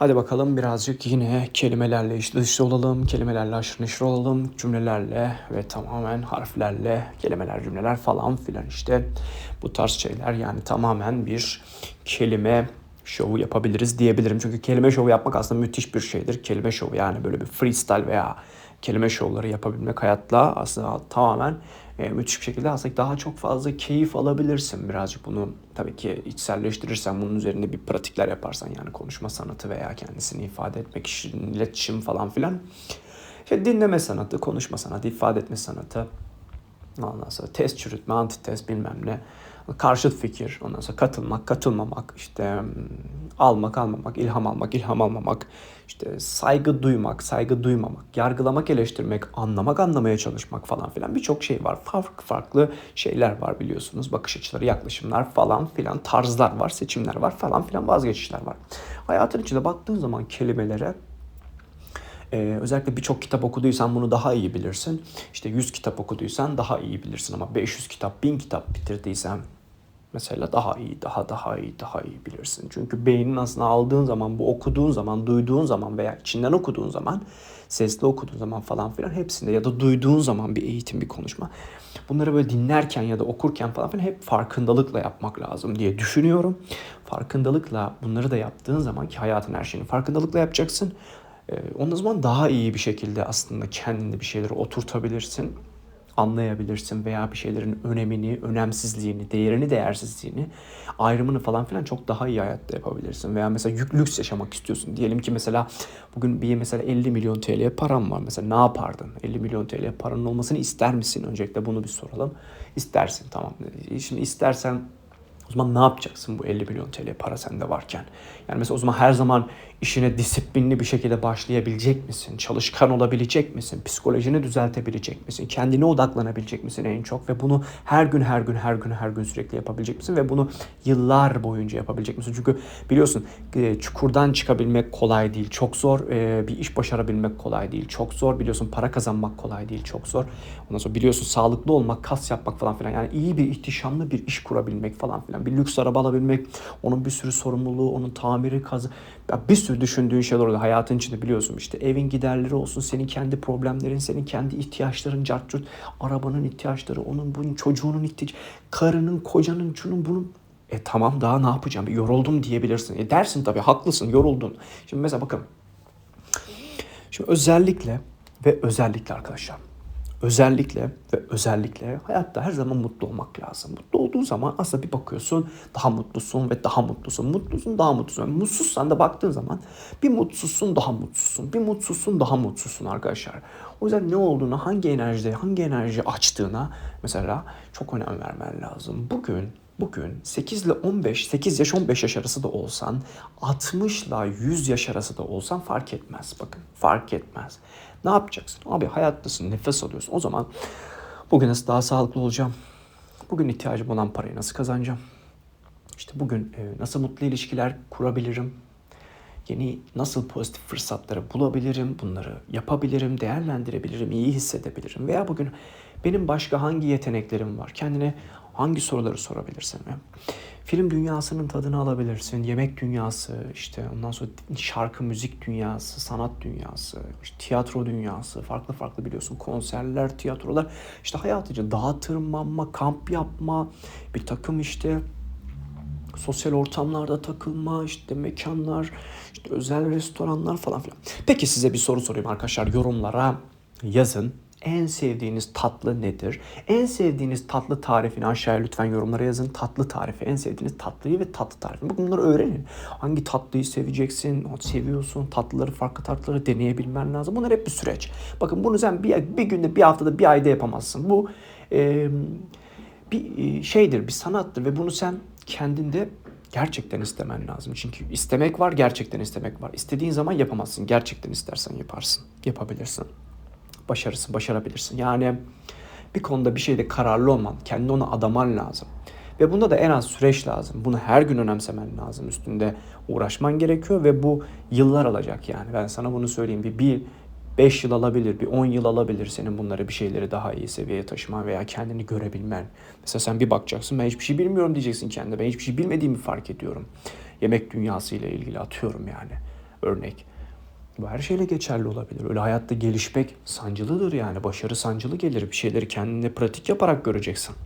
Hadi bakalım birazcık yine kelimelerle iç dışta olalım, kelimelerle aşırı neşir olalım, cümlelerle ve tamamen harflerle, kelimeler, cümleler falan filan işte bu tarz şeyler yani tamamen bir kelime şovu yapabiliriz diyebilirim. Çünkü kelime şovu yapmak aslında müthiş bir şeydir. Kelime şovu yani böyle bir freestyle veya kelime şovları yapabilmek hayatla aslında tamamen e, müthiş bir şekilde aslında daha çok fazla keyif alabilirsin. Birazcık bunu tabii ki içselleştirirsen, bunun üzerinde bir pratikler yaparsan yani konuşma sanatı veya kendisini ifade etmek, iletişim falan filan. İşte dinleme sanatı, konuşma sanatı, ifade etme sanatı. Ondan sonra test çürütme, antitest bilmem ne karşıt fikir, ondan sonra katılmak, katılmamak, işte hmm, almak, almamak, ilham almak, ilham almamak, işte saygı duymak, saygı duymamak, yargılamak, eleştirmek, anlamak, anlamaya çalışmak falan filan birçok şey var. Farklı farklı şeyler var biliyorsunuz. Bakış açıları, yaklaşımlar falan filan, tarzlar var, seçimler var falan filan, vazgeçişler var. Hayatın içinde baktığın zaman kelimelere ee, özellikle birçok kitap okuduysan bunu daha iyi bilirsin. İşte 100 kitap okuduysan daha iyi bilirsin ama 500 kitap, 1000 kitap bitirdiysen mesela daha iyi, daha daha iyi, daha iyi bilirsin. Çünkü beynin aslında aldığın zaman, bu okuduğun zaman, duyduğun zaman veya içinden okuduğun zaman, sesli okuduğun zaman falan filan hepsinde ya da duyduğun zaman bir eğitim, bir konuşma. Bunları böyle dinlerken ya da okurken falan filan hep farkındalıkla yapmak lazım diye düşünüyorum. Farkındalıkla bunları da yaptığın zaman ki hayatın her şeyini farkındalıkla yapacaksın. Ondan zaman daha iyi bir şekilde aslında kendinde bir şeyleri oturtabilirsin anlayabilirsin veya bir şeylerin önemini, önemsizliğini, değerini, değersizliğini, ayrımını falan filan çok daha iyi hayatta yapabilirsin. Veya mesela yük lüks yaşamak istiyorsun. Diyelim ki mesela bugün bir mesela 50 milyon TL param var. Mesela ne yapardın? 50 milyon TL paranın olmasını ister misin? Öncelikle bunu bir soralım. İstersin tamam. Şimdi istersen o zaman ne yapacaksın bu 50 milyon TL para sende varken? Yani mesela o zaman her zaman işine disiplinli bir şekilde başlayabilecek misin? Çalışkan olabilecek misin? Psikolojini düzeltebilecek misin? Kendine odaklanabilecek misin en çok? Ve bunu her gün her gün her gün her gün sürekli yapabilecek misin? Ve bunu yıllar boyunca yapabilecek misin? Çünkü biliyorsun e, çukurdan çıkabilmek kolay değil. Çok zor. E, bir iş başarabilmek kolay değil. Çok zor. Biliyorsun para kazanmak kolay değil. Çok zor. Ondan sonra biliyorsun sağlıklı olmak, kas yapmak falan filan. Yani iyi bir ihtişamlı bir iş kurabilmek falan filan. Bir lüks araba alabilmek, onun bir sürü sorumluluğu, onun tamiri, kazı bir sürü düşündüğün şeyler oluyor. Hayatın içinde biliyorsun işte evin giderleri olsun, senin kendi problemlerin, senin kendi ihtiyaçların, cartçut, arabanın ihtiyaçları, onun bunun çocuğunun ihtiyacı, karının, kocanın, şunun bunun. E tamam daha ne yapacağım? Yoruldum diyebilirsin. E dersin tabii haklısın yoruldun. Şimdi mesela bakın. Şimdi özellikle ve özellikle arkadaşlar özellikle ve özellikle hayatta her zaman mutlu olmak lazım. Mutlu olduğun zaman aslında bir bakıyorsun daha mutlusun ve daha mutlusun. Mutlusun daha mutlusun. Mutsuzsan da baktığın zaman bir mutsuzsun daha mutsuzsun. Bir mutsuzsun daha mutsuzsun arkadaşlar. O yüzden ne olduğunu, hangi enerjide, hangi enerji açtığına mesela çok önem vermen lazım. Bugün bugün 8 ile 15, 8 yaş 15 yaş arası da olsan, 60 ile 100 yaş arası da olsan fark etmez. Bakın fark etmez. Ne yapacaksın? Abi hayattasın, nefes alıyorsun. O zaman bugün nasıl daha sağlıklı olacağım? Bugün ihtiyacım olan parayı nasıl kazanacağım? İşte bugün e, nasıl mutlu ilişkiler kurabilirim? Yeni nasıl pozitif fırsatları bulabilirim? Bunları yapabilirim, değerlendirebilirim, iyi hissedebilirim. Veya bugün benim başka hangi yeteneklerim var? Kendine hangi soruları sorabilirsin? Film dünyasının tadını alabilirsin. Yemek dünyası, işte ondan sonra şarkı, müzik dünyası, sanat dünyası, işte tiyatro dünyası, farklı farklı biliyorsun konserler, tiyatrolar. İşte hayatıca dağa tırmanma, kamp yapma, bir takım işte sosyal ortamlarda takılma, işte mekanlar, işte özel restoranlar falan filan. Peki size bir soru sorayım arkadaşlar yorumlara yazın. En sevdiğiniz tatlı nedir? En sevdiğiniz tatlı tarifini aşağıya lütfen yorumlara yazın. Tatlı tarifi, en sevdiğiniz tatlıyı ve tatlı tarifi. Bakın bunları öğrenin. Hangi tatlıyı seveceksin, seviyorsun, tatlıları, farklı tatlıları deneyebilmen lazım. Bunlar hep bir süreç. Bakın bunu sen bir, bir günde, bir haftada, bir ayda yapamazsın. Bu e, bir şeydir, bir sanattır ve bunu sen kendinde gerçekten istemen lazım. Çünkü istemek var, gerçekten istemek var. İstediğin zaman yapamazsın. Gerçekten istersen yaparsın, yapabilirsin başarısı başarabilirsin. Yani bir konuda bir şeyde kararlı olman, kendini ona adaman lazım. Ve bunda da en az süreç lazım. Bunu her gün önemsemen lazım. Üstünde uğraşman gerekiyor ve bu yıllar alacak yani. Ben sana bunu söyleyeyim. Bir, bir 5 yıl alabilir, bir 10 yıl alabilir senin bunları bir şeyleri daha iyi seviyeye taşıman veya kendini görebilmen. Mesela sen bir bakacaksın ben hiçbir şey bilmiyorum diyeceksin kendine. Ben hiçbir şey bilmediğimi fark ediyorum. Yemek dünyası ile ilgili atıyorum yani. örnek. Bu her şeyle geçerli olabilir. Öyle hayatta gelişmek sancılıdır yani. Başarı sancılı gelir. Bir şeyleri kendine pratik yaparak göreceksin.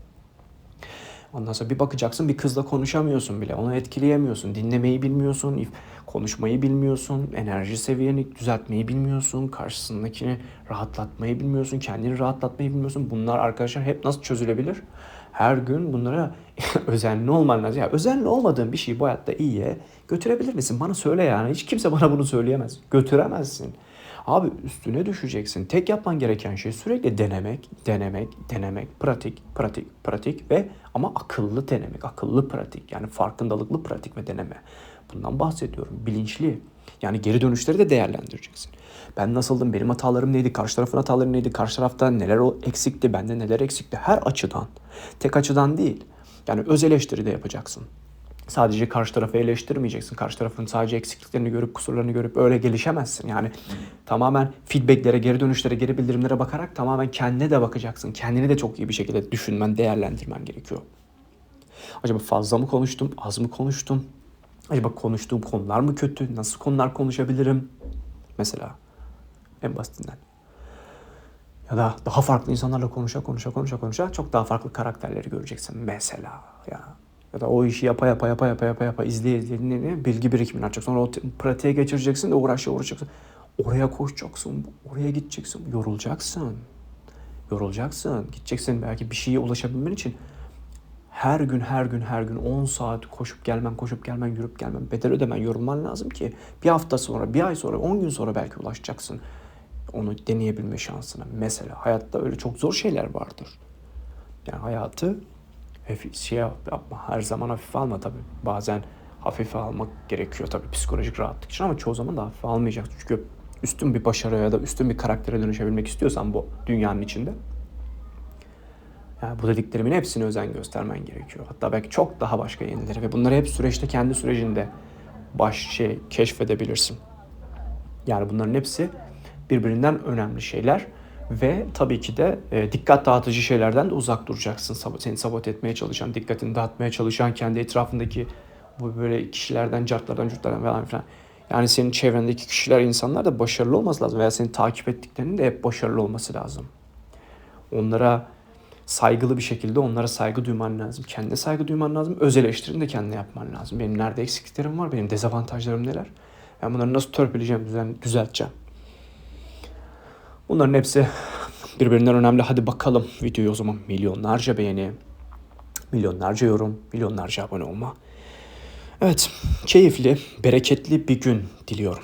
Ondan sonra bir bakacaksın bir kızla konuşamıyorsun bile. Onu etkileyemiyorsun. Dinlemeyi bilmiyorsun. Konuşmayı bilmiyorsun. Enerji seviyeni düzeltmeyi bilmiyorsun. Karşısındakini rahatlatmayı bilmiyorsun. Kendini rahatlatmayı bilmiyorsun. Bunlar arkadaşlar hep nasıl çözülebilir? Her gün bunlara özenli olman lazım. Ya özenli olmadığın bir şeyi bu hayatta iyiye götürebilir misin? Bana söyle yani. Hiç kimse bana bunu söyleyemez. Götüremezsin. Abi üstüne düşeceksin. Tek yapman gereken şey sürekli denemek, denemek, denemek, pratik, pratik, pratik ve ama akıllı denemek, akıllı pratik. Yani farkındalıklı pratik ve deneme. Bundan bahsediyorum. Bilinçli. Yani geri dönüşleri de değerlendireceksin. Ben nasıldım, benim hatalarım neydi, karşı tarafın hataları neydi, karşı tarafta neler eksikti, bende neler eksikti. Her açıdan, tek açıdan değil. Yani öz eleştiri de yapacaksın. Sadece karşı tarafı eleştirmeyeceksin. Karşı tarafın sadece eksikliklerini görüp kusurlarını görüp öyle gelişemezsin. Yani tamamen feedbacklere, geri dönüşlere, geri bildirimlere bakarak tamamen kendine de bakacaksın. Kendini de çok iyi bir şekilde düşünmen, değerlendirmen gerekiyor. Acaba fazla mı konuştum, az mı konuştum? Acaba konuştuğum konular mı kötü? Nasıl konular konuşabilirim? Mesela en basitinden. Ya da daha farklı insanlarla konuşa konuşa konuşa konuşa çok daha farklı karakterleri göreceksin mesela ya. Ya da o işi yapa yapa yapa yapa yapa yapa izleye izleye dinleye dinleye bilgi birikimini artacak. Sonra o pratiğe geçireceksin de uğraşa uğraşacaksın. Oraya koşacaksın, oraya gideceksin, yorulacaksın. Yorulacaksın. Gideceksin belki bir şeye ulaşabilmen için her gün her gün her gün 10 saat koşup gelmen, koşup gelmen, yürüp gelmen, bedel ödemen, yorulman lazım ki bir hafta sonra, bir ay sonra, 10 gün sonra belki ulaşacaksın onu deneyebilme şansına. Mesela hayatta öyle çok zor şeyler vardır. Yani hayatı hafif, şey yapma, her zaman hafife alma tabii. Bazen hafife almak gerekiyor tabii psikolojik rahatlık için ama çoğu zaman da hafife almayacaksın. Çünkü üstün bir başarıya ya da üstün bir karaktere dönüşebilmek istiyorsan bu dünyanın içinde bu dediklerimin hepsine özen göstermen gerekiyor. Hatta belki çok daha başka yenileri ve bunları hep süreçte kendi sürecinde baş şey keşfedebilirsin. Yani bunların hepsi birbirinden önemli şeyler ve tabii ki de e, dikkat dağıtıcı şeylerden de uzak duracaksın. Sab- Seni sabote etmeye çalışan, dikkatini dağıtmaya çalışan, kendi etrafındaki bu böyle kişilerden, cartlardan, curtlardan falan filan. Yani senin çevrendeki kişiler, insanlar da başarılı olması lazım veya seni takip ettiklerinin de hep başarılı olması lazım. Onlara saygılı bir şekilde onlara saygı duyman lazım. Kendine saygı duyman lazım. Öz eleştirini de kendine yapman lazım. Benim nerede eksikliklerim var, benim dezavantajlarım neler? Ben bunları nasıl törpüleyeceğim, düzen, düzelteceğim. Bunların hepsi birbirinden önemli. Hadi bakalım videoyu o zaman milyonlarca beğeni, milyonlarca yorum, milyonlarca abone olma. Evet, keyifli, bereketli bir gün diliyorum.